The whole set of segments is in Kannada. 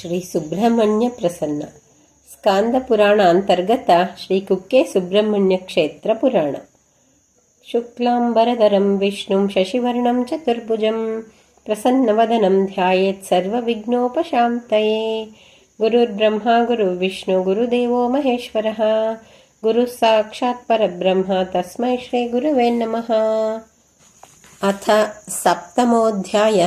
ಶ್ರೀ ಸುಬ್ರಹ್ಮಣ್ಯ ಪ್ರಸನ್ನ. ಸ್ಕಾಂದ ಪುರಾಣ ಅಂತರ್ಗತ ಶ್ರೀ ಕುಕ್ಕೆ ಸುಬ್ರಹ್ಮಣ್ಯ ಕ್ಷೇತ್ರ ಪುರಾಣ. ಶುಕ್ಲಾಂಬರಧರಂ, ವಿಷ್ಣುಂ, ಶಶಿವರ್ಣಂ, ಚತುರ್ಭುಜಂ, ಪ್ರಸನ್ನವದನಂ, ಧ್ಯಾಯೇತ್ ಸರ್ವವಿಘ್ನೋಪಶಾಂತಯೇ. ಗುರುರ್ಬ್ರಹ್ಮ ಗುರುರ್ವಿಷ್ಣು ಗುರುದೇವೋ ಮಹೇಶ್ವರ. ಗುರು ಸಾಕ್ಷಾತ್ ಪರಬ್ರಹ್ಮ, ತಸ್ಮೈ ಶ್ರೀ ಗುರುವೇ ನಮಃ. ಅಥ ಸಪ್ತಮೋಧ್ಯಾಯ.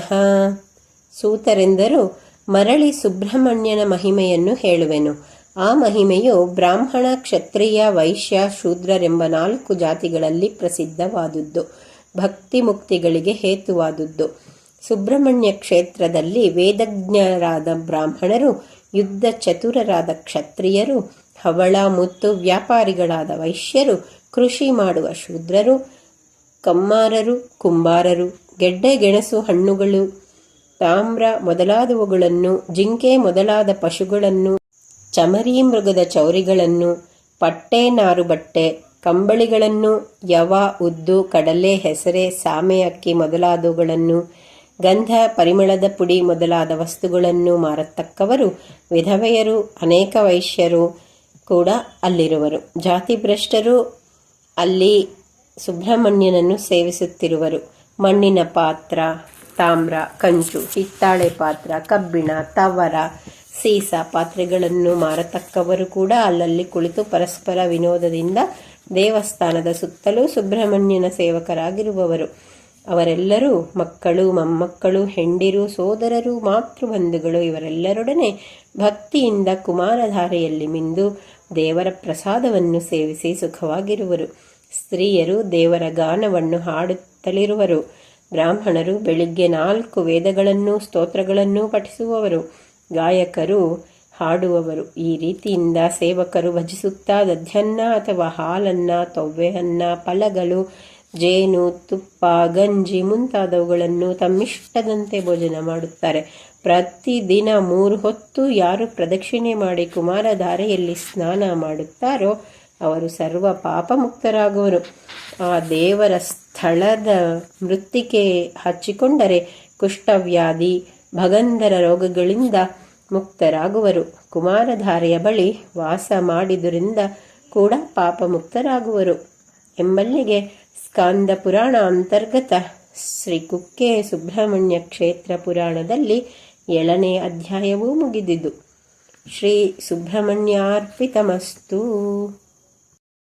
ಸೂತರೆಂದರು ಮರಳಿ ಸುಬ್ರಹ್ಮಣ್ಯನ ಮಹಿಮೆಯನ್ನು ಹೇಳುವೆನು. ಆ ಮಹಿಮೆಯು ಬ್ರಾಹ್ಮಣ, ಕ್ಷತ್ರಿಯ, ವೈಶ್ಯ, ಶೂದ್ರರೆಂಬ ನಾಲ್ಕು ಜಾತಿಗಳಲ್ಲಿ ಪ್ರಸಿದ್ಧವಾದುದ್ದು ಭಕ್ತಿ ಮುಕ್ತಿಗಳಿಗೆ ಹೇತುವಾದುದು ಸುಬ್ರಹ್ಮಣ್ಯ ಕ್ಷೇತ್ರದಲ್ಲಿ ವೇದಜ್ಞರಾದ ಬ್ರಾಹ್ಮಣರು, ಯುದ್ಧ ಚತುರರಾದ ಕ್ಷತ್ರಿಯರು, ಹವಳ, ಮುತ್ತು, ವ್ಯಾಪಾರಿಗಳಾದ ವೈಶ್ಯರು, ಕೃಷಿ ಮಾಡುವ ಶೂದ್ರರು, ಕಮ್ಮಾರರು, ಕುಂಬಾರರು, ಗೆಡ್ಡೆ, ಗೆಣಸು, ಹಣ್ಣುಗಳು ತಾಮ್ರ ಮೊದಲಾದವುಗಳನ್ನು, ಜಿಂಕೆ ಮೊದಲಾದ ಪಶುಗಳನ್ನು, ಚಮರಿ ಮೃಗದ ಚೌರಿಗಳನ್ನು, ಪಟ್ಟೆ ನಾರು ಬಟ್ಟೆ ಕಂಬಳಿಗಳನ್ನು, ಯವ, ಉದ್ದು, ಕಡಲೆ, ಹೆಸರೆ, ಸಾಮೆ, ಅಕ್ಕಿ ಮೊದಲಾದವುಗಳನ್ನು, ಗಂಧ, ಪರಿಮಳದ ಪುಡಿ ಮೊದಲಾದ ವಸ್ತುಗಳನ್ನು ಮಾರತಕ್ಕವರು ವಿಧವೆಯರು, ಅನೇಕ ವೈಶ್ಯರು ಕೂಡ ಅಲ್ಲಿರುವರು. ಜಾತಿಭ್ರಷ್ಟರು ಅಲ್ಲಿ ಸುಬ್ರಹ್ಮಣ್ಯನನ್ನು ಸೇವಿಸುತ್ತಿರುವರು. ಮಣ್ಣಿನ ಪಾತ್ರ ತಾಮ್ರ ಕಂಚು ಹಿತ್ತಾಳೆ ಪಾತ್ರ, ಕಬ್ಬಿಣ, ತವರ, ಸೀಸ ಪಾತ್ರೆಗಳನ್ನು ಮಾರತಕ್ಕವರು ಕೂಡ ಅಲ್ಲಲ್ಲಿ ಕುಳಿತು ಪರಸ್ಪರ ವಿನೋದದಿಂದ ದೇವಸ್ಥಾನದ ಸುತ್ತಲೂ ಸುಬ್ರಹ್ಮಣ್ಯನ ಸೇವಕರಾಗಿರುವವರು. ಅವರೆಲ್ಲರೂ ಮಕ್ಕಳು, ಮೊಮ್ಮಕ್ಕಳು, ಹೆಂಡಿರು, ಸೋದರರು, ಮಾತೃಬಂಧುಗಳು, ಇವರೆಲ್ಲರೊಡನೆ ಭಕ್ತಿಯಿಂದ ಕುಮಾರಧಾರೆಯಲ್ಲಿ ಮಿಂದು ದೇವರ ಪ್ರಸಾದವನ್ನು ಸೇವಿಸಿ ಸುಖವಾಗಿರುವರು. ಸ್ತ್ರೀಯರು ದೇವರ ಗಾನವನ್ನು ಹಾಡುತ್ತಲಿರುವರು. ಬ್ರಾಹ್ಮಣರು ಬೆಳಿಗ್ಗೆ ನಾಲ್ಕು ವೇದಗಳನ್ನು ಸ್ತೋತ್ರಗಳನ್ನು ಪಠಿಸುವವರು. ಗಾಯಕರು ಹಾಡುವವರು. ಈ ರೀತಿಯಿಂದ ಸೇವಕರು ಭಜಿಸುತ್ತಾ ದಧ್ಯನ್ನ ಅಥವಾ ಹಾಲನ್ನ, ತೊವ್ವೆಹನ್ನ, ಫಲಗಳು, ಜೇನು, ತುಪ್ಪ, ಗಂಜಿ ಮುಂತಾದವುಗಳನ್ನು ತಮ್ಮಿಷ್ಟದಂತೆ ಭೋಜನ ಮಾಡುತ್ತಾರೆ. ಪ್ರತಿದಿನ ಮೂರು ಹೊತ್ತು ಯಾರು ಪ್ರದಕ್ಷಿಣೆ ಮಾಡಿ ಕುಮಾರಧಾರೆಯಲ್ಲಿ ಸ್ನಾನ ಮಾಡುತ್ತಾರೋ ಅವರು ಸರ್ವ ಪಾಪ ಮುಕ್ತರಾಗುವರು ಆ ದೇವರ ಸ್ಥಳದ ಮೃತ್ತಿಕೆ ಹಚ್ಚಿಕೊಂಡರೆ ಕುಷ್ಠವ್ಯಾಧಿ, ಭಗಂಧರ ರೋಗಗಳಿಂದ ಮುಕ್ತರಾಗುವರು. ಕುಮಾರಧಾರೆಯ ಬಳಿ ವಾಸ ಮಾಡಿದುರಿಂದ ಕೂಡ ಪಾಪ ಮುಕ್ತರಾಗುವರು ಎಂಬಲ್ಲಿಗೆ ಸ್ಕಾಂದ ಪುರಾಣ ಅಂತರ್ಗತ ಶ್ರೀ ಕುಕ್ಕೆ ಸುಬ್ರಹ್ಮಣ್ಯ ಕ್ಷೇತ್ರ ಪುರಾಣದಲ್ಲಿ ಏಳನೇ ಅಧ್ಯಾಯವೂ ಮುಗಿದಿದ್ದು ಶ್ರೀ ಸುಬ್ರಹ್ಮಣ್ಯಾರ್ಪಿತಮಸ್ತು.